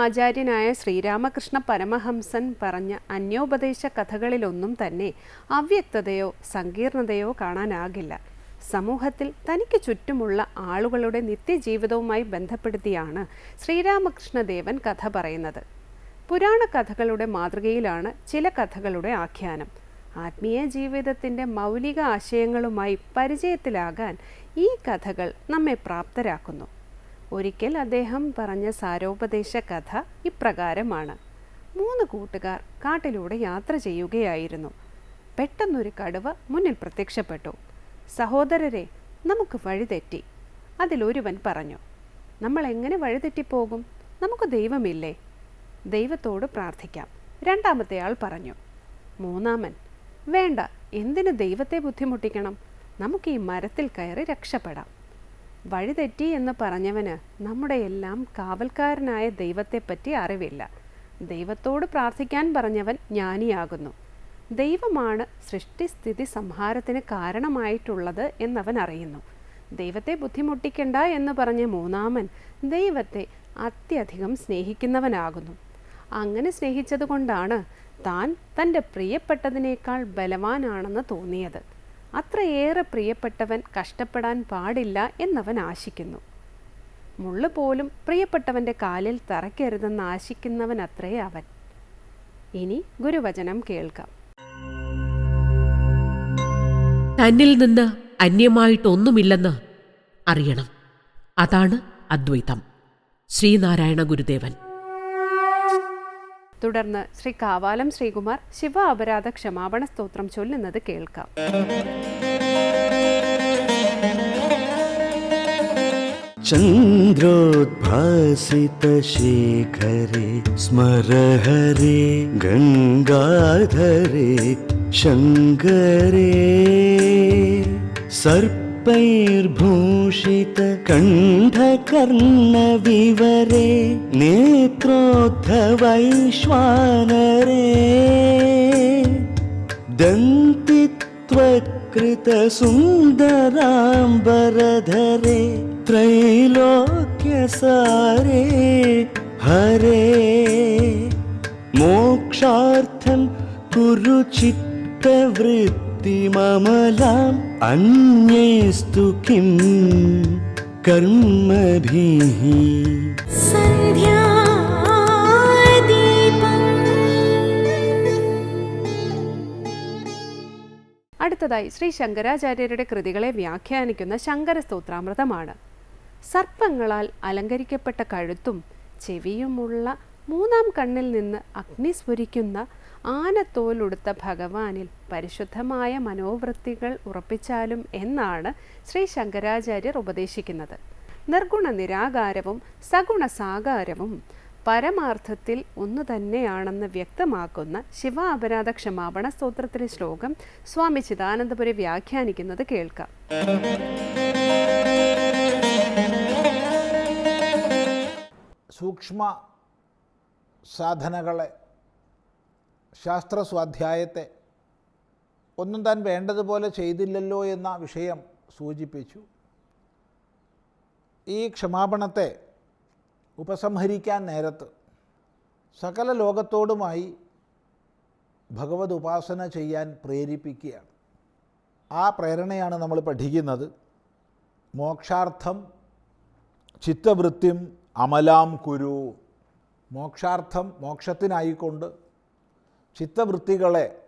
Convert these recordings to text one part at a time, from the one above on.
ആചാര്യനായ ശ്രീരാമകൃഷ്ണ പരമഹംസൻ പറഞ്ഞ അന്യോപദേശ കഥകളിലൊന്നും തന്നെ അവ്യക്തതയോ സങ്കീർണതയോ കാണാനാകില്ല. സമൂഹത്തിൽ തനിക്ക് ചുറ്റുമുള്ള ആളുകളുടെ നിത്യജീവിതവുമായി ബന്ധപ്പെടുത്തിയാണ് ശ്രീരാമകൃഷ്ണദേവൻ കഥ പറയുന്നത്. പുരാണ കഥകളുടെ മാതൃകയിലാണ് ചില കഥകളുടെ ആഖ്യാനം. ആത്മീയ ജീവിതത്തിന്റെ മൗലിക ആശയങ്ങളുമായി പരിചയത്തിലാകാൻ ഈ കഥകൾ നമ്മെ പ്രാപ്തരാക്കുന്നു. ഒരിക്കൽ അദ്ദേഹം പറഞ്ഞ സാരോപദേശ കഥ ഇപ്രകാരമാണ്. മൂന്ന് കൂട്ടുകാർ കാട്ടിലൂടെ യാത്ര ചെയ്യുകയായിരുന്നു. പെട്ടെന്നൊരു കടുവ മുന്നിൽ പ്രത്യക്ഷപ്പെട്ടു. സഹോദരരെ നമുക്ക് വഴിതെറ്റി അതിലൊരുവൻ പറഞ്ഞു. നമ്മൾ എങ്ങനെ വഴിതെറ്റിപ്പോകും നമുക്ക് ദൈവമില്ലേ? ദൈവത്തോട് പ്രാർത്ഥിക്കാം രണ്ടാമത്തെ ആൾ പറഞ്ഞു. മൂന്നാമൻ വേണ്ട എന്തിന് ദൈവത്തെ ബുദ്ധിമുട്ടിക്കണം? നമുക്ക് ഈ മരത്തിൽ കയറി രക്ഷപ്പെടാം. വഴിതെറ്റി എന്ന് പറഞ്ഞവന് നമ്മുടെ എല്ലാം കാവൽക്കാരനായ ദൈവത്തെപ്പറ്റി അറിവില്ല. ദൈവത്തോട് പ്രാർത്ഥിക്കാൻ പറഞ്ഞവൻ ജ്ഞാനിയാകുന്നു. ദൈവമാണ് സൃഷ്ടിസ്ഥിതി സംഹാരത്തിന് കാരണമായിട്ടുള്ളത് എന്നവൻ അറിയുന്നു. ദൈവത്തെ ബുദ്ധിമുട്ടിക്കണ്ട എന്ന് പറഞ്ഞ മൂന്നാമൻ ദൈവത്തെ അത്യധികം സ്നേഹിക്കുന്നവനാകുന്നു. അങ്ങനെ സ്നേഹിച്ചതുകൊണ്ടാണ് താൻ തന്റെ പ്രിയപ്പെട്ടതിനേക്കാൾ ബലവാനാണെന്ന് തോന്നിയത്. അത്രയേറെ പ്രിയപ്പെട്ടവൻ കഷ്ടപ്പെടാൻ പാടില്ല എന്നവൻ ആശിക്കുന്നു. മുള്ളു പോലും പ്രിയപ്പെട്ടവന്റെ കാലിൽ തറയ്ക്കരുതെന്ന് ആശിക്കുന്നവനത്രേ അവൻ. ഇനി ഗുരുവചനം കേൾക്കാം. തന്നിൽ നിന്ന് അന്യമായിട്ടൊന്നുമില്ലെന്ന് അറിയണം. അതാണ് അദ്വൈതം. ശ്രീനാരായണ ഗുരുദേവൻ. തുടർന്ന് ശ്രീ കാവാലം ശ്രീകുമാർ ശിവ അപരാധ ക്ഷമാപണ സ്തോത്രം ചൊല്ലുന്നത് കേൾക്കാം चन्द्रोद्भासितशेखरे स्मर हरे गङ्गाधरे शङ्करे सर्पैर्भूषितकण्ठकर्णविवरे नेत्रोद्धवैश्वानरे दन्तित्वकृतसुन्दराम्बरधरे त्रैलोक्यसारे हरे मोक्षार्थं कुरु चित्तवृत्तिममलाम् अन्येस्तु किं कर्मभिः അടുത്തതായി ശ്രീ ശങ്കരാചാര്യരുടെ കൃതികളെ വ്യാഖ്യാനിക്കുന്ന ശങ്കര സ്തോത്രാമൃതമാണ് സർപ്പങ്ങളാൽ അലങ്കരിക്കപ്പെട്ട കഴുത്തും ചെവിയുമുള്ള മൂന്നാം കണ്ണിൽ നിന്ന് അഗ്നി സ്ഫുരിക്കുന്ന ആനത്തോലുടുത്ത ഭഗവാനിൽ പരിശുദ്ധമായ മനോവൃത്തികൾ ഉറപ്പിച്ചാലും എന്നാണ് ശ്രീ ശങ്കരാചാര്യർ ഉപദേശിക്കുന്നത്. നിർഗുണ നിരാകാരവും സഗുണ സാകാരവും പരമാർത്ഥത്തിൽ ഒന്നു തന്നെയാണെന്ന് വ്യക്തമാക്കുന്ന ശിവ അപരാധ ക്ഷമാപണ സ്തോത്രത്തിലെ ശ്ലോകം സ്വാമി ചിദാനന്ദപുരി വ്യാഖ്യാനിക്കുന്നത് കേൾക്കാം. സൂക്ഷ്മ സാധനകളെ ശാസ്ത്ര സ്വാധ്യായത്തെ ഒന്നും താൻ വേണ്ടതുപോലെ ചെയ്തില്ലല്ലോ എന്ന വിഷയം സൂചിപ്പിച്ചു. ഈ ക്ഷമാപണത്തെ ഉപസംഹരിക്കാൻ നേരത്ത് സകല ലോകത്തോടുമായി ഭഗവത് ഉപാസന ചെയ്യാൻ പ്രേരിപ്പിക്കുകയാണ്. ആ പ്രേരണയാണ് നമ്മൾ പഠിക്കുന്നത്. മോക്ഷാർത്ഥം ചിത്തവൃത്തിം അമലാം കുരു. മോക്ഷാർത്ഥം മോക്ഷത്തിനായിക്കൊണ്ട് ചിത്തവൃത്തികളെ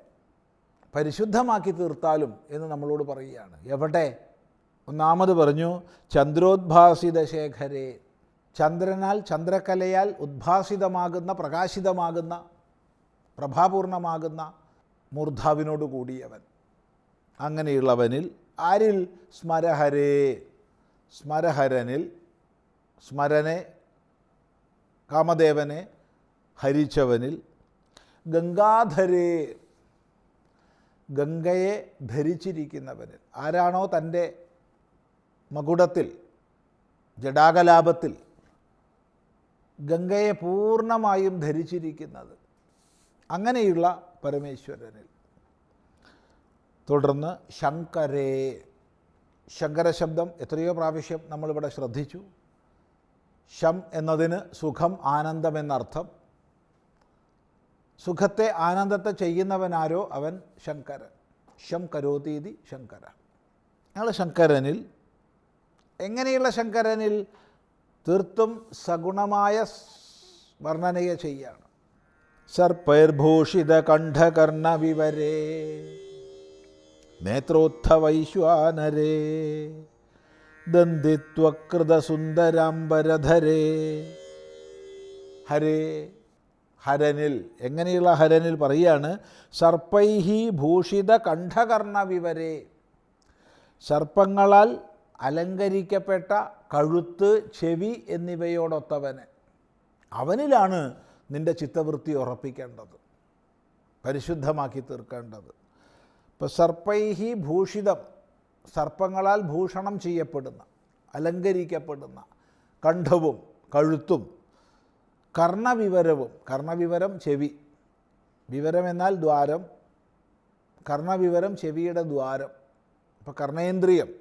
പരിശുദ്ധമാക്കി തീർത്താലും എന്ന് നമ്മളോട് പറയുകയാണ്. എവിടെ? ഒന്നാമത് പറഞ്ഞു ചന്ദ്രോദ്ഭാസിത ശേഖരേ ചന്ദ്രനാൽ ചന്ദ്രകലയാൽ ഉദ്ഭാസിതമാകുന്ന പ്രകാശിതമാകുന്ന പ്രഭാപൂർണമാകുന്ന മൂർധാവിനോട് കൂടിയവൻ. അങ്ങനെയുള്ളവനിൽ ആരിൽ? സ്മരഹരേ. സ്മരഹരനിൽ സ്മരനെ കാമദേവനെ ഹരിച്ചവനിൽ ഗംഗാധരേ. ഗംഗയെ ധരിച്ചിരിക്കുന്നവനിൽ ആരാണോ തന്റെ മകുടത്തിൽ ജടാകലാപത്തിൽ ഗംഗയെ പൂർണമായും ധരിച്ചിരിക്കുന്നത് അങ്ങനെയുള്ള പരമേശ്വരനിൽ. തുടർന്ന് ശങ്കരേ. ശങ്കര ശബ്ദം എത്രയോ പ്രാവശ്യം നമ്മളിവിടെ ശ്രദ്ധിച്ചു. ശം എന്നതിന് സുഖം ആനന്ദം എന്നർത്ഥം. സുഖത്തെ ആനന്ദത്തെ ചെയ്യുന്നവനാരോ അവൻ ശങ്കരൻ. ശം കരോതീതി ശങ്കര. ഞങ്ങൾ ശങ്കരനിൽ. എങ്ങനെയുള്ള ശങ്കരനിൽ? തീർത്തും സഗുണമായ വർണനയ ചെയ്യാണ്. സർപ്പൈർഭൂഷിത കണ്ഠകർണ വിവരേ. നേത്രോത്ഥവൈശ്വാനരേ ദന്തിത്വകൃതസുന്ദരാംബരധരേ. ഹരേ. ഹരനിൽ. എങ്ങനെയുള്ള ഹരനിൽ പറയാണ് സർപ്പൈഹി ഭൂഷിത കണ്ഠകർണ വിവരെ സർപ്പങ്ങളാൽ അലങ്കരിക്കപ്പെട്ട കഴുത്ത് ചെവി എന്നിവയോടൊത്തവന് അവനിലാണ് നിന്റെ ചിത്തവൃത്തി ഉറപ്പിക്കേണ്ടത് പരിശുദ്ധമാക്കി തീർക്കേണ്ടത്. ഇപ്പോൾ സർപ്പൈഹി ഭൂഷിതം സർപ്പങ്ങളാൽ ഭൂഷണം ചെയ്യപ്പെടുന്ന അലങ്കരിക്കപ്പെടുന്ന കണ്ഠവും കഴുത്തും കർണവിവരവും കർണവിവരം ചെവി. വിവരം എന്നാൽ ദ്വാരം. കർണവിവരം ചെവിയുടെ ദ്വാരം. ഇപ്പോൾ കർണേന്ദ്രിയം.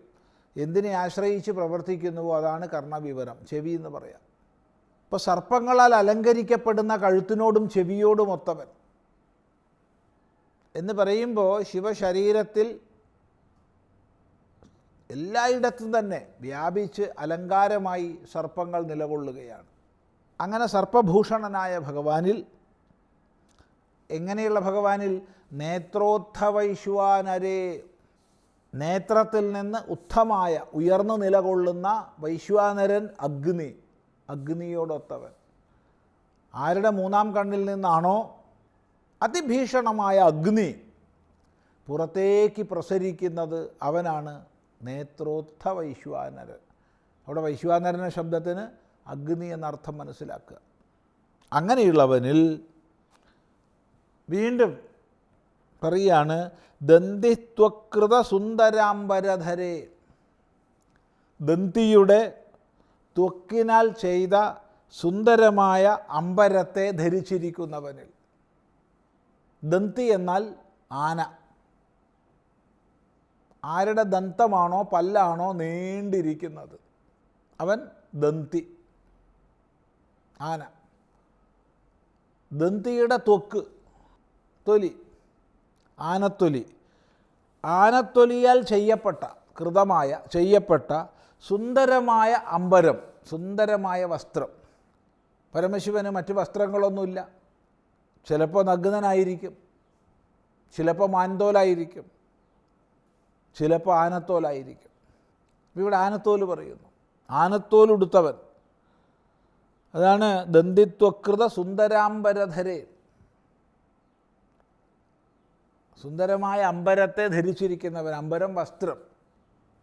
എന്തിനെ ആശ്രയിച്ച് പ്രവർത്തിക്കുന്നുവോ അതാണ് കർണവിവരം ചെവി എന്ന് പറയാം. ഇപ്പോൾ സർപ്പങ്ങളാൽ അലങ്കരിക്കപ്പെടുന്ന കഴുത്തിനോടും ചെവിയോടും ഒത്തവൻ. എന്ന് പറയുമ്പോൾ ശിവശരീരത്തിൽ എല്ലായിടത്തും തന്നെ വ്യാപിച്ച് അലങ്കാരമായി സർപ്പങ്ങൾ നിലകൊള്ളുകയാണ്. അങ്ങനെ സർപ്പഭൂഷണനായ ഭഗവാനിൽ എങ്ങനെയുള്ള ഭഗവാനിൽ? നേത്രോത്ഥവൈശ്വാനരേ നേത്രത്തിൽ നിന്ന് ഉത്തമായ ഉയർന്നു നിലകൊള്ളുന്ന വൈശ്വാനരൻ അഗ്നി അഗ്നിയോടൊത്തവൻ. ആരുടെ മൂന്നാം കണ്ണിൽ നിന്നാണോ അതിഭീഷണമായ അഗ്നി പുറത്തേക്ക് പ്രസരിക്കുന്നത് അവനാണ് നേത്രോത്ഥ വൈശ്വാനരൻ അവിടെ വൈശ്വാനരന ശബ്ദത്തിന് അഗ്നി എന്നർത്ഥം മനസ്സിലാക്കുക. അങ്ങനെയുള്ളവനിൽ വീണ്ടും പറയാണ് ദന്തിത്വകൃത സുന്ദരാംബരധരെ. ദന്തിയുടെ ത്വക്കിനാൽ ചെയ്ത സുന്ദരമായ അമ്പരത്തെ ധരിച്ചിരിക്കുന്നവനിൽ. ദന്തി എന്നാൽ ആന. ആരുടെ ദന്തമാണോ പല്ലാണോ നീണ്ടിരിക്കുന്നത്. അവൻ ദന്തി. ആന. ദന്തിയുടെ ത്വക്ക് തൊലി ആനത്തൊലി. ആനത്തൊലിയാൽ ചെയ്യപ്പെട്ട കൃതമായ ചെയ്യപ്പെട്ട സുന്ദരമായ അമ്പരം സുന്ദരമായ വസ്ത്രം. പരമശിവന് മറ്റ് വസ്ത്രങ്ങളൊന്നുമില്ല. ചിലപ്പോൾ നഗ്നനായിരിക്കും. ചിലപ്പോൾ മാൻതോലായിരിക്കും. ചിലപ്പോൾ ആനത്തോലായിരിക്കും. ഇവിടെ ആനത്തോൽ പറയുന്നു. ആനത്തോലുടുത്തവൻ അതാണ് ദന്തിത്വകൃത സുന്ദരാംബരധരെ. സുന്ദരമായ അമ്പരത്തെ ധരിച്ചിരിക്കുന്നവൻ അമ്പരം വസ്ത്രം.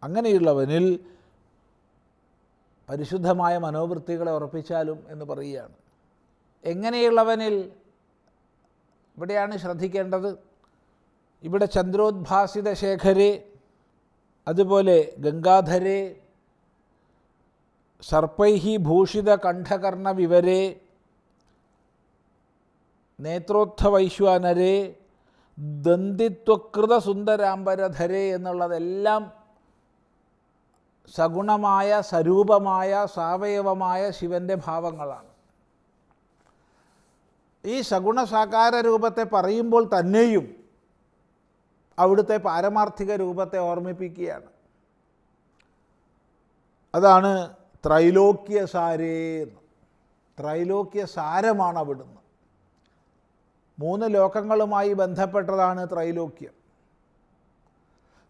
അങ്ങനെയുള്ളവനിൽ പരിശുദ്ധമായ മനോവൃത്തികളെ ഉറപ്പിച്ചാലും എന്ന് പറയുകയാണ്. എങ്ങനെയുള്ളവനിൽ? ഇവിടെയാണ് ശ്രദ്ധിക്കേണ്ടത്. ഇവിടെ ചന്ദ്രോദ്ഭാസിത ശേഖരെ അതുപോലെ ഗംഗാധരെ സർപ്പൈഹി ഭൂഷിത കണ്ഠകർണ വിവരെ നേത്രോത്ഥവൈശ്വാനരെ ദന്തിത്വകൃത സുന്ദരാംബരധരെ എന്നുള്ളതെല്ലാം സഗുണമായ സ്വരൂപമായ സാവയവമായ ശിവന്റെ ഭാവങ്ങളാണ്. ഈ സഗുണ സാകാര രൂപത്തെ പറയുമ്പോൾ തന്നെയും അവിടുത്തെ പാരമാർത്ഥിക രൂപത്തെ ഓർമ്മിപ്പിക്കുകയാണ്. അതാണ് ത്രൈലോക്യ സാരേ ത്രൈലോക്യ സാരമാണ് അവിടുന്ന് മൂന്ന് ലോകങ്ങളുമായി ബന്ധപ്പെട്ടതാണ് ത്രൈലോക്യം.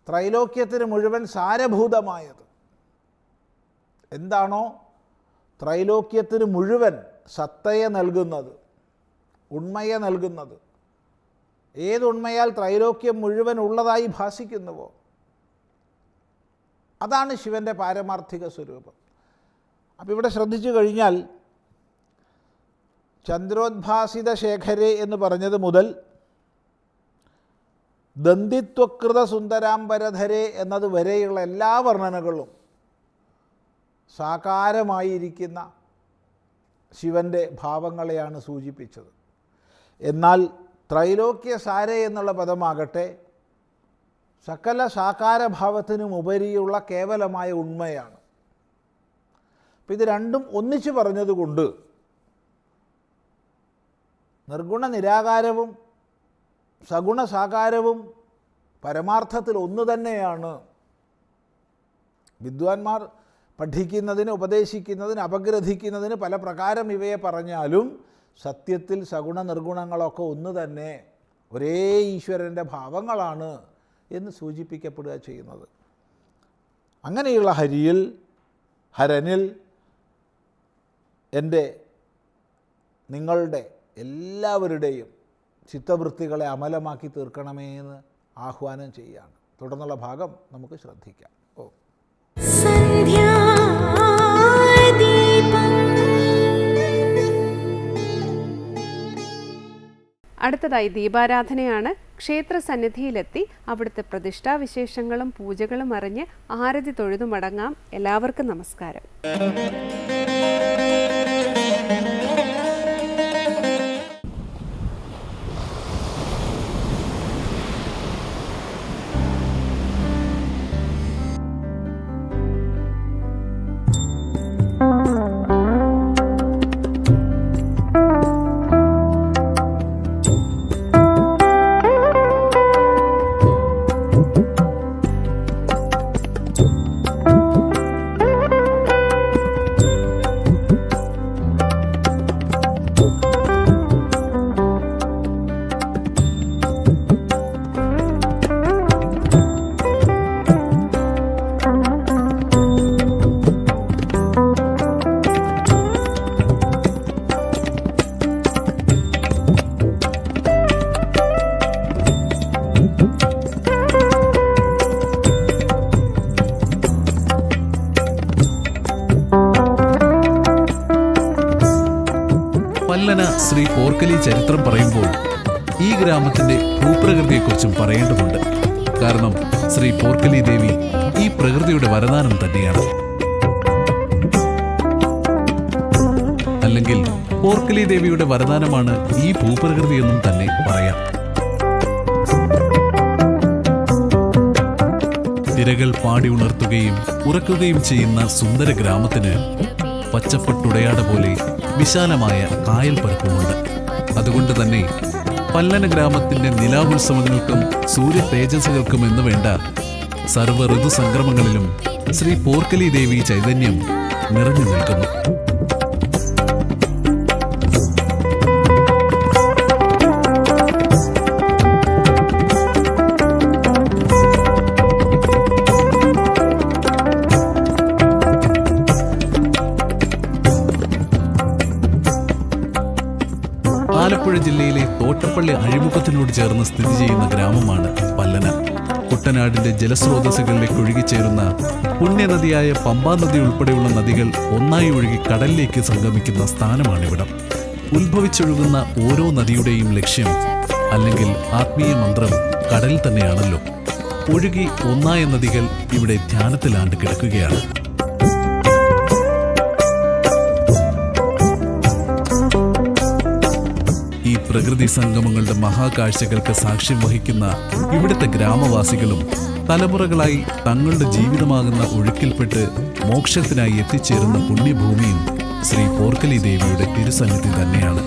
ത്രൈലോക്യത്തിന് മുഴുവൻ സാരഭൂതമായത്. എന്താണോ? ത്രൈലോക്യത്തിന് മുഴുവൻ സത്തയെ നൽകുന്നത് ഉണ്മയെ നൽകുന്നത്. ഏതുണ്മയാൽ ത്രൈലോക്യം മുഴുവൻ ഉള്ളതായി ഭാസിക്കുന്നുവോ? അതാണ് ശിവന്റെ പാരമാർത്ഥിക സ്വരൂപം. അപ്പോൾ ഇവിടെ ശ്രദ്ധിച്ചു കഴിഞ്ഞാൽ ചന്ദ്രോദ്ഭാസിത ശേഖരെ എന്ന് പറഞ്ഞത് മുതൽ ദന്തിത്വകൃത സുന്ദരാംബരധരെ എന്നത് വരെയുള്ള എല്ലാ വർണനകളും സാകാരമായിരിക്കുന്ന ശിവന്റെ ഭാവങ്ങളെയാണ് സൂചിപ്പിച്ചത്. എന്നാൽ ത്രൈലോക്യ സാര എന്നുള്ള പദമാകട്ടെ സകല സാകാരഭാവത്തിനുമുപരിയുള്ള കേവലമായ ഉണ്മയാണ്. അപ്പം ഇത് രണ്ടും ഒന്നിച്ച് പറഞ്ഞതുകൊണ്ട് നിർഗുണ നിരാകാരവും സഗുണ സാകാരവും പരമാർത്ഥത്തിൽ ഒന്ന് തന്നെയാണ്. വിദ്വാൻമാർ പഠിക്കുന്നതിന് ഉപദേശിക്കുന്നതിന് അപഗ്രഥിക്കുന്നതിന് പല പ്രകാരം ഇവയെ പറഞ്ഞാലും സത്യത്തിൽ സഗുണ നിർഗുണങ്ങളൊക്കെ ഒന്ന് തന്നെ ഒരേ ഈശ്വരന്റെ ഭാവങ്ങളാണ് എന്ന് സൂചിപ്പിക്കപ്പെടുക ചെയ്യുന്നത്. അങ്ങനെയുള്ള ഹരിയിൽ ഹരനിൽ എന്റെ നിങ്ങളുടെ എല്ലാവരുടെയും ചിത്തവൃത്തികളെ അമലമാക്കി തീർക്കണമേ എന്ന് ആഹ്വാനം ചെയ്യുകയാണ്. തുടർന്നുള്ള ഭാഗം നമുക്ക് ശ്രദ്ധിക്കാം. ഓ. അടുത്തതായി ദീപാരാധനയാണ് ക്ഷേത്ര സന്നിധിയിലെത്തി അവിടുത്തെ പ്രതിഷ്ഠാവിശേഷങ്ങളും പൂജകളും അറിഞ്ഞ് ആരതി തൊഴുതു മടങ്ങാം എല്ലാവർക്കും നമസ്കാരം. പല്ലന ഗ്രാമത്തിന്റെ ഭൂപ്രകൃതിയെക്കുറിച്ചും പറയേണ്ടതുണ്ട്. കാരണം ശ്രീ പോർക്കലി ദേവി ഈ പ്രകൃതിയുടെ വരദാനം തന്നെയാണ്. അല്ലെങ്കിൽ പോർക്കലി ദേവിയുടെ വരദാനമാണ് ഈ ഭൂപ്രകൃതി എന്നും തന്നെ പറയാം. തിരകൾ പാടി ഉണർത്തുകയും ഉറക്കുകയും ചെയ്യുന്ന സുന്ദര ഗ്രാമത്തിന് പച്ചപ്പട്ടുടയാട പോലെ വിശാലമായ കായൽ പരപ്പുമുണ്ട്. അതുകൊണ്ട് തന്നെ പല്ലന ഗ്രാമത്തിന്റെ നിലാവുത്സവങ്ങൾക്കും സൂര്യ തേജസ്സുകൾക്കും എന്ന് വേണ്ട സർവ ഋതുസംക്രമങ്ങളിലും ശ്രീ പോർക്കലി ദേവി ചൈതന്യം നിറഞ്ഞു നിൽക്കുന്നു. ആലപ്പുഴ ജില്ലയിലെ തോട്ടപ്പള്ളി അഴിമുഖത്തിനോട് ചേർന്ന് സ്ഥിതി ചെയ്യുന്ന ഗ്രാമമാണ് പല്ലന. കുട്ടനാടിന്റെ ജലസ്രോതസ്സുകളിലേക്ക് ഒഴുകിച്ചേരുന്ന പുണ്യനദിയായ പമ്പാ നദി ഉൾപ്പെടെയുള്ള നദികൾ ഒന്നായി ഒഴുകി കടലിലേക്ക് സംഗമിക്കുന്ന സ്ഥാനമാണിവിടം. ഉത്ഭവിച്ചൊഴുകുന്ന ഓരോ നദിയുടെയും ലക്ഷ്യം അല്ലെങ്കിൽ ആത്മീയ മന്ത്രം കടൽ തന്നെയാണല്ലോ. ഒഴുകി ഒന്നായ നദികൾ ഇവിടെ ധ്യാനത്തിലാണ്ട് കിടക്കുകയാണ്. പ്രകൃതി സംഗമങ്ങളുടെ മഹാകാഴ്ചകൾക്ക് സാക്ഷ്യം വഹിക്കുന്ന ഇവിടുത്തെ ഗ്രാമവാസികളും തലമുറകളായി തങ്ങളുടെ ജീവിതമാകുന്ന ഒഴുക്കിൽപ്പെട്ട് മോക്ഷത്തിനായി എത്തിച്ചേരുന്ന പുണ്യഭൂമിയും ശ്രീ പോർക്കലി ദേവിയുടെ തിരുസന്നിധി തന്നെയാണ്.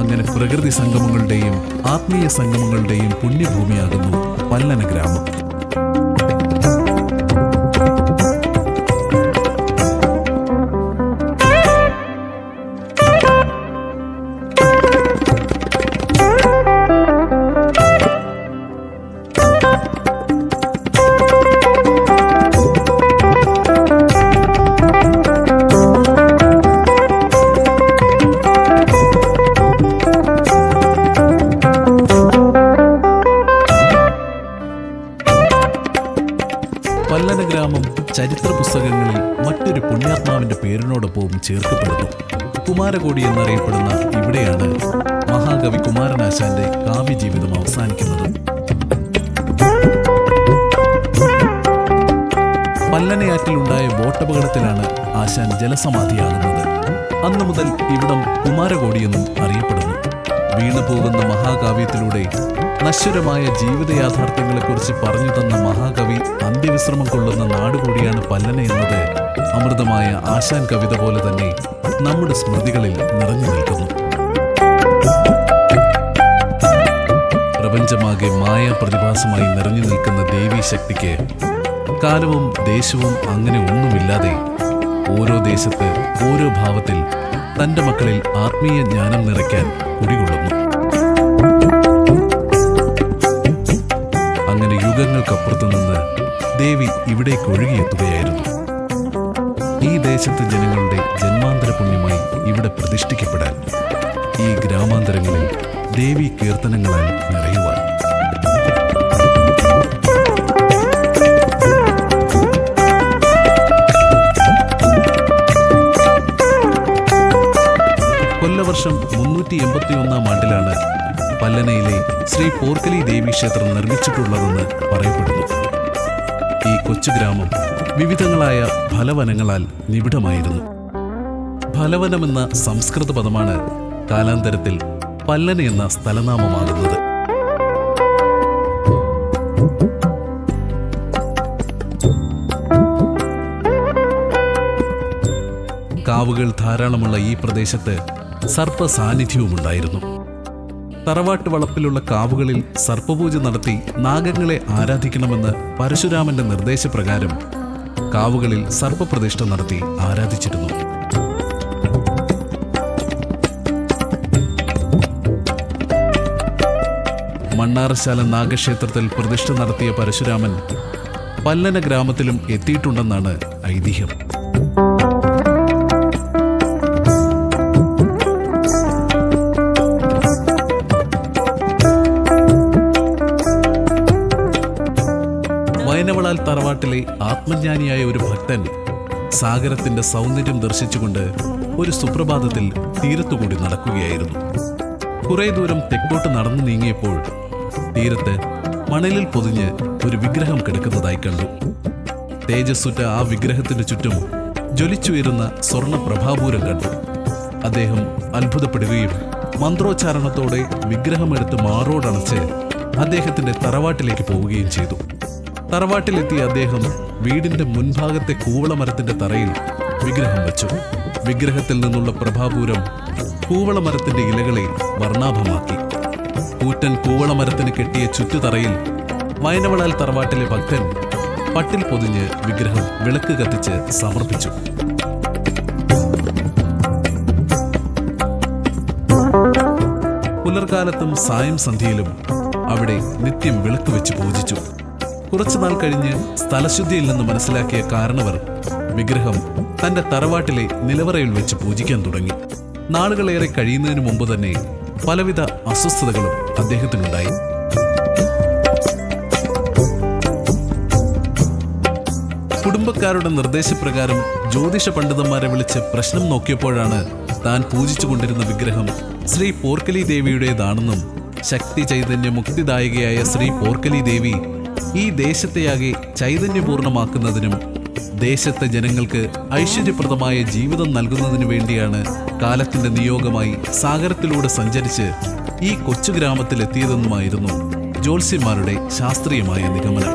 അങ്ങനെ പ്രകൃതി സംഗമങ്ങളുടെയും ആത്മീയ സംഗമങ്ങളുടെയും പുണ്യഭൂമിയാകുന്നു പല്ലന ഗ്രാമം. പല്ലന ഗ്രാമം ചരിത്ര പുസ്തകങ്ങളിൽ മറ്റൊരു പുണ്യാത്മാവിന്റെ പേരിനോടൊപ്പവും ചേർക്കപ്പെടുന്നു. കുമാരകോടി എന്നറിയപ്പെടുന്ന ഇവിടെയാണ് മഹാകവി കുമാരനാശാന്റെ കാവ്യജീവിതം അവസാനിക്കുന്നത്. പല്ലനയാറ്റിലുണ്ടായ ബോട്ടപകടത്തിലാണ് ആശാൻ ജലസമാധിയാകുന്നത്. അന്നു മുതൽ ഇവിടം കുമാരകോടിയെന്നും അറിയപ്പെടുന്നു. വീണുപോകുന്ന മഹാകാവ്യത്തിലൂടെ നശ്വരമായ ജീവിത യാഥാർത്ഥ്യങ്ങളെക്കുറിച്ച് പറഞ്ഞു തന്ന മഹാകവി അന്ത്യവിശ്രമം കൊള്ളുന്ന നാടുകൂടിയാണ് പല്ലന എന്നത് അമൃതമായ ആശാൻ കവിത പോലെ തന്നെ നമ്മുടെ സ്മൃതികളിൽ നിറഞ്ഞു നിൽക്കുന്നു. പ്രപഞ്ചമാകെ മായ പ്രതിഭാസമായി നിറഞ്ഞു നിൽക്കുന്ന ദേവീ ശക്തിക്ക് കാലവും ദേശവും അങ്ങനെ ഒന്നുമില്ലാതെ ഓരോ ദേശത്ത് ഓരോ ഭാവത്തിൽ തന്റെ മക്കളിൽ ആത്മീയ ജ്ഞാനം നിറയ്ക്കാൻ കുടികൊള്ളുന്നു. അങ്ങനെ യുഗങ്ങൾക്കപ്പുറത്തു നിന്ന് ദേവി ഇവിടേക്ക് ഒഴുകിയെത്തുകയായിരുന്നു. ഈ ദേശത്തെ ജനങ്ങളുടെ ജന്മാന്തര പുണ്യമായി ഇവിടെ പ്രതിഷ്ഠിക്കപ്പെടാൻ ഈ ഗ്രാമാന്തരങ്ങളിൽ ദേവി കീർത്തനങ്ങളാൽ നിറയുവാൻ. കൊല്ലവർഷം മുന്നൂറ്റി എൺപത്തി ഒന്നാം ആണ്ടിലാണ് പല്ലനയിലെ ശ്രീ പോർക്കലി ദേവി ക്ഷേത്രം നിർമ്മിച്ചിട്ടുള്ളതെന്ന് പറയപ്പെടുന്നു. ഈ കൊച്ചു ഗ്രാമം വിവിധങ്ങളായ ഫലവനങ്ങളാൽ നിബിഡമായിരുന്നു. ഫലവനമെന്ന സംസ്കൃത പദമാണ് കാലാന്തരത്തിൽ പല്ലന എന്ന സ്ഥലനാമമാകുന്നത്. കാവുകൾ ധാരാളമുള്ള ഈ പ്രദേശത്ത് സർപ്പ സാന്നിധ്യവുമുണ്ടായിരുന്നു തറവാട്ട് വളപ്പിലുള്ള കാവുകളിൽ സർപ്പപൂജ നടത്തി നാഗങ്ങളെ ആരാധിക്കണമെന്ന് പരശുരാമന്റെ നിർദ്ദേശപ്രകാരം കാവുകളിൽ സർപ്പപ്രതിഷ്ഠ നടത്തി ആരാധിച്ചിരുന്നു. മണ്ണാറശാല നാഗക്ഷേത്രത്തിൽ പ്രതിഷ്ഠ നടത്തിയ പരശുരാമൻ പല്ലന ഗ്രാമത്തിലും എത്തിയിട്ടുണ്ടെന്നാണ് ഐതിഹ്യം. വയനവളാൽ തറവാട്ടിലെ ആത്മജ്ഞാനിയായ ഒരു ഭക്തൻ സാഗരത്തിന്റെ സൗന്ദര്യം ദർശിച്ചുകൊണ്ട് ഒരു സുപ്രഭാതത്തിൽ തീരത്തുകൂടി നടക്കുകയായിരുന്നു. കുറെ ദൂരം തെക്കോട്ട് നടന്നു നീങ്ങിയപ്പോൾ തീരത്ത് മണലിൽ പൊതിഞ്ഞ് ഒരു വിഗ്രഹം കിടക്കുന്നതായി കണ്ടു. തേജസ്സുറ്റ ആ വിഗ്രഹത്തിന്റെ ചുറ്റും ജ്വലിച്ചുയരുന്ന സ്വർണ പ്രഭാപൂരം കണ്ടു. അദ്ദേഹം അത്ഭുതപ്പെടുകയും മന്ത്രോച്ചാരണത്തോടെ വിഗ്രഹമെടുത്ത് മാറോടണച്ച് അദ്ദേഹത്തിന്റെ തറവാട്ടിലേക്ക് പോവുകയും ചെയ്തു. തറവാട്ടിലെത്തിയ അദ്ദേഹം വീടിന്റെ മുൻഭാഗത്തെ കൂവളമരത്തിന്റെ തറയിൽ വിഗ്രഹം വച്ചു. വിഗ്രഹത്തിൽ നിന്നുള്ള പ്രഭാപൂരം കൂവളമരത്തിന്റെ ഇലകളെ വർണാഭമാക്കി. കൂറ്റൻ കൂവളമരത്തിന് കെട്ടിയ ചുറ്റുതറയിൽ വയനവളാൽ തറവാട്ടിലെ ഭക്തൻ പട്ടിൽ പൊതിഞ്ഞ് വിഗ്രഹം വിളക്ക് കത്തിച്ച് സമർപ്പിച്ചു. പുലർകാലത്തും സായം സന്ധ്യയിലും അവിടെ നിത്യം വിളക്ക് വെച്ച് പൂജിച്ചു. കുറച്ചുനാൾ കഴിഞ്ഞ് സ്ഥലശുദ്ധിയില്ലെന്ന് മനസ്സിലാക്കിയ കാരണവർ വിഗ്രഹം തന്റെ തറവാട്ടിലെ നിലവറയിൽ വെച്ച് പൂജിക്കാൻ തുടങ്ങി. നാളുകളേറെ കഴിയുന്നതിന് മുമ്പ് തന്നെ പലവിധ അസ്വസ്ഥതകളും അദ്ദേഹത്തിനുണ്ടായി. കുടുംബക്കാരുടെ നിർദ്ദേശപ്രകാരം ജ്യോതിഷ പണ്ഡിതന്മാരെ വിളിച്ച് പ്രശ്നം നോക്കിയപ്പോഴാണ് താൻ പൂജിച്ചുകൊണ്ടിരുന്ന വിഗ്രഹം ശ്രീ പോർക്കലി ദേവിയുടേതാണെന്നും ശക്തി ചൈതന്യ മുക്തിദായികയായ ശ്രീ പോർക്കലി ദേവി ഈ ദേശത്തെയാകെ ചൈതന്യപൂർണമാക്കുന്നതിനും ദേശത്തെ ജനങ്ങൾക്ക് ഐശ്വര്യപ്രദമായ ജീവിതം നൽകുന്നതിനു വേണ്ടിയാണ് കാലത്തിന്റെ നിയോഗമായി സാഗരത്തിലൂടെ സഞ്ചരിച്ച് ഈ കൊച്ചു ഗ്രാമത്തിലെത്തിയതെന്നുമായിരുന്നു ജ്യോത്സ്യന്മാരുടെ ശാസ്ത്രീയമായ നിഗമനം.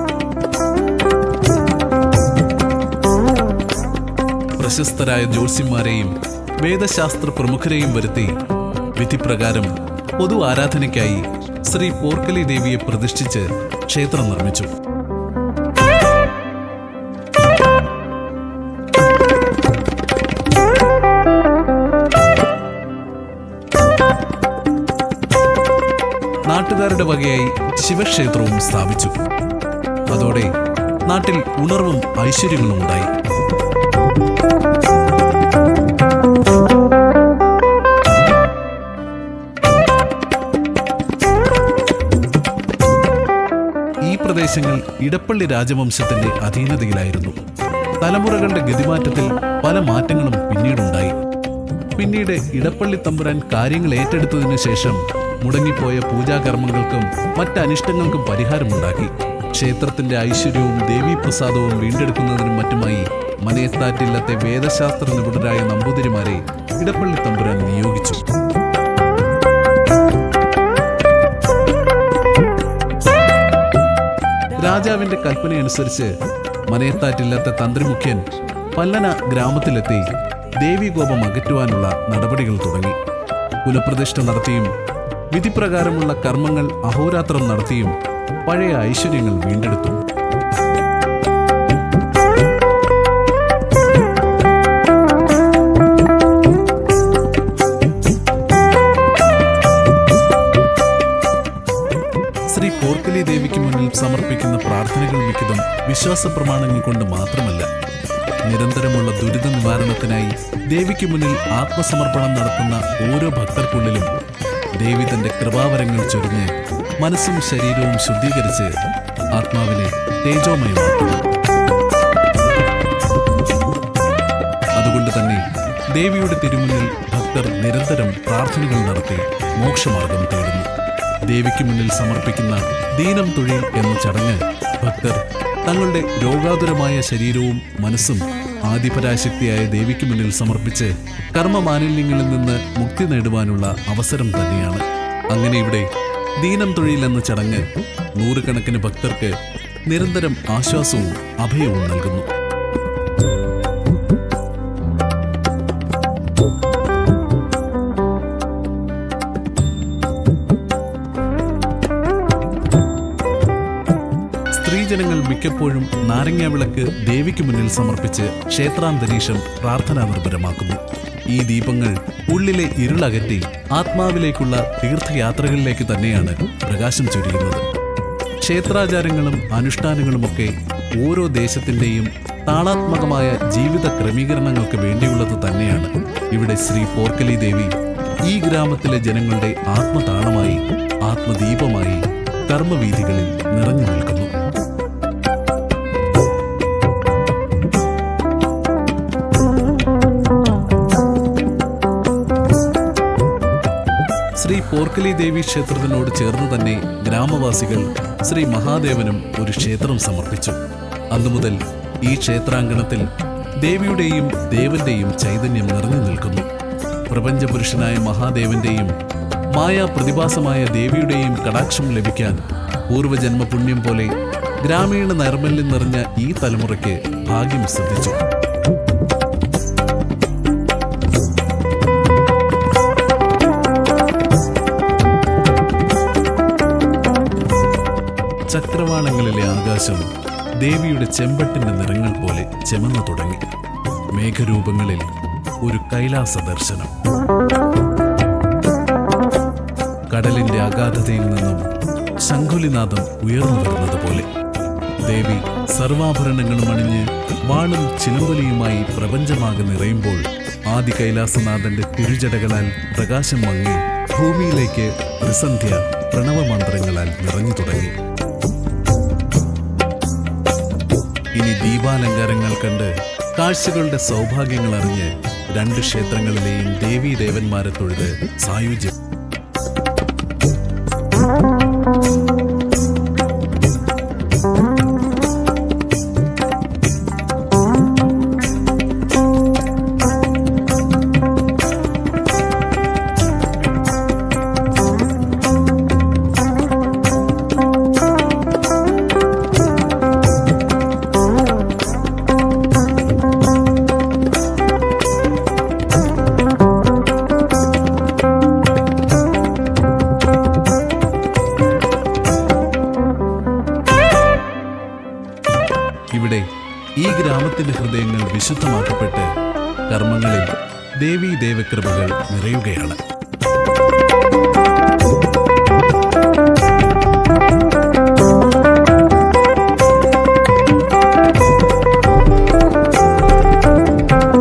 പ്രശസ്തരായ ജ്യോത്സ്യന്മാരെയും വേദശാസ്ത്ര പ്രമുഖരെയും വരുത്തി വിധിപ്രകാരം പൊതു ആരാധനയ്ക്കായി ശ്രീ പോർക്കലി ദേവിയെ പ്രതിഷ്ഠിച്ച് ക്ഷേത്രം നിർമ്മിച്ചു. നാട്ടുകാരുടെ വകയായി ശിവക്ഷേത്രവും സ്ഥാപിച്ചു. അതോടെ നാട്ടിൽ ഉണർവും ഐശ്വര്യങ്ങളും ഉണ്ടായി. പ്രദേശങ്ങൾ ഇടപ്പള്ളി രാജവംശത്തിന്റെ അധീനതയിലായിരുന്നു. തലമുറകളുടെ ഗതിമാറ്റത്തിൽ പല മാറ്റങ്ങളും പിന്നീടുണ്ടായി. പിന്നീട് ഇടപ്പള്ളി തമ്പുരാൻ കാര്യങ്ങൾ ഏറ്റെടുത്തതിനു ശേഷം മുടങ്ങിപ്പോയ പൂജാകർമ്മങ്ങൾക്കും മറ്റനിഷ്ടങ്ങൾക്കും പരിഹാരമുണ്ടാക്കി. ക്ഷേത്രത്തിന്റെ ഐശ്വര്യവും ദേവീപ്രസാദവും വീണ്ടെടുക്കുന്നതിനും മറ്റുമായി മനയത്താറ്റില്ലത്തെ വേദശാസ്ത്ര നിപുണരായ നമ്പൂതിരിമാരെ ഇടപ്പള്ളി തമ്പുരാൻ നിയോഗിച്ചു. രാജാവിന്റെ കൽപ്പനയനുസരിച്ച് മനയത്താറ്റില്ലാത്ത തന്ത്രിമുഖ്യൻ പല്ലന ഗ്രാമത്തിലെത്തി ദേവീകോപം അകറ്റുവാനുള്ള നടപടികൾ തുടങ്ങി. പുനഃപ്രതിഷ്ഠ നടത്തിയും വിധിപ്രകാരമുള്ള കർമ്മങ്ങൾ അഹോരാത്രം നടത്തിയും പഴയ ഐശ്വര്യങ്ങൾ വീണ്ടെടുത്തു. സമർപ്പിക്കുന്ന പ്രാർത്ഥനകൾ മിക്കതും വിശ്വാസ പ്രമാണങ്ങൾ കൊണ്ട് മാത്രമല്ല നിരന്തരമുള്ള ദുരിത നിവാരണത്തിനായി ദേവിക്ക് മുന്നിൽ ആത്മസമർപ്പണം നടത്തുന്ന ഓരോ ഭക്തർക്കുള്ളിലും ദേവി തന്റെ കൃപാവരങ്ങൾ ചൊരിഞ്ഞ് മനസ്സും ശരീരവും ശുദ്ധീകരിച്ച് ആത്മാവിനെ തേജോമയമാക്കുന്നു അതുകൊണ്ട് തന്നെ ദേവിയുടെ തിരുമുന്നിൽ ഭക്തർ നിരന്തരം പ്രാർത്ഥനകൾ നടത്തി മോക്ഷമാർഗം തേടുന്നു. ദേവിക്ക് മുന്നിൽ സമർപ്പിക്കുന്ന ദീനം തൊഴിൽ എന്ന ചടങ്ങ് ഭക്തർ തങ്ങളുടെ രോഗാതുരമായ ശരീരവും മനസ്സും ആദിപരാശക്തിയായ ദേവിക്ക് മുന്നിൽ സമർപ്പിച്ച് കർമ്മമാലിന്യങ്ങളിൽ നിന്ന് മുക്തി നേടുവാനുള്ള അവസരം തന്നെയാണ്. അങ്ങനെ ഇവിടെ ദീനം തൊഴിൽ എന്ന ചടങ്ങ് നൂറുകണക്കിന് ഭക്തർക്ക് നിരന്തരം ആശ്വാസവും അഭയവും നൽകുന്നു. മിക്കപ്പോഴും നാരങ്ങാവിളക്ക് ദേവിക്ക് മുന്നിൽ സമർപ്പിച്ച് ക്ഷേത്രാന്തരീക്ഷം പ്രാർത്ഥനാ നിർഭരമാക്കുന്നു. ഈ ദീപങ്ങൾ ഉള്ളിലെ ഇരുളകറ്റി ആത്മാവിലേക്കുള്ള തീർത്ഥയാത്രകളിലേക്ക് തന്നെയാണ് പ്രകാശം ചൊരിയുന്നത്. ക്ഷേത്രാചാരങ്ങളും അനുഷ്ഠാനങ്ങളുമൊക്കെ ഓരോ ദേശത്തിന്റെയും താളാത്മകമായ ജീവിത ക്രമീകരണങ്ങൾക്ക് വേണ്ടിയുള്ളത് തന്നെയാണ്. ഇവിടെ ശ്രീ പോർക്കലി ദേവി ഈ ഗ്രാമത്തിലെ ജനങ്ങളുടെ ആത്മതാളമായി ആത്മദീപമായി കർമ്മവീഥികളിൽ നിറഞ്ഞു നിൽക്കുന്നു. ശ്രീ പോർക്കലി ദേവി ക്ഷേത്രത്തിനോട് ചേർന്ന് തന്നെ ഗ്രാമവാസികൾ ശ്രീ മഹാദേവനും ഒരു ക്ഷേത്രം സമർപ്പിച്ചു. അന്നു മുതൽ ഈ ക്ഷേത്രാങ്കണത്തിൽ ദേവിയുടെയും ദേവന്റെയും ചൈതന്യം നിറഞ്ഞു നിൽക്കുന്നു. പ്രപഞ്ചപുരുഷനായ മഹാദേവന്റെയും മായാ പ്രതിഭാസമായ ദേവിയുടെയും കടാക്ഷം ലഭിക്കാൻ പൂർവജന്മ പുണ്യം പോലെ ഗ്രാമീണ നൈർമല്യം നിറഞ്ഞ ഈ തലമുറയ്ക്ക് ഭാഗ്യം സിദ്ധിച്ചു. ചക്രവാളങ്ങളിലെ ആകാശം ദേവിയുടെ ചെമ്പട്ടിന്റെ നിറങ്ങൾ പോലെ ചെമന്നു തുടങ്ങി. മേഘരൂപങ്ങളിൽ ഒരു കൈലാസ ദർശനം കടലിന്റെ അഗാധതയിൽ നിന്നും ശംഖുലിനാഥം ഉയർന്നു വരുന്നത് പോലെ. ദേവി സർവാഭരണങ്ങളും അണിഞ്ഞ് വാളും ചിലമ്പലിയുമായി പ്രപഞ്ചമാകെ നിറയുമ്പോൾ ആദി കൈലാസനാഥന്റെ തിരുചടകളാൽ പ്രകാശം മങ്ങി ഭൂമിയിലേക്ക് പ്രസന്ധ്യ പ്രണവമന്ത്രങ്ങളാൽ നിറഞ്ഞു തുടങ്ങി. ഇനി ദീപാലങ്കാരങ്ങൾ കണ്ട് കാഴ്ചകളുടെ സൗഭാഗ്യങ്ങൾ അറിഞ്ഞ് രണ്ട് ക്ഷേത്രങ്ങളിലെയും ദേവീദേവന്മാരെ തൊഴുത് സായുജ്യം.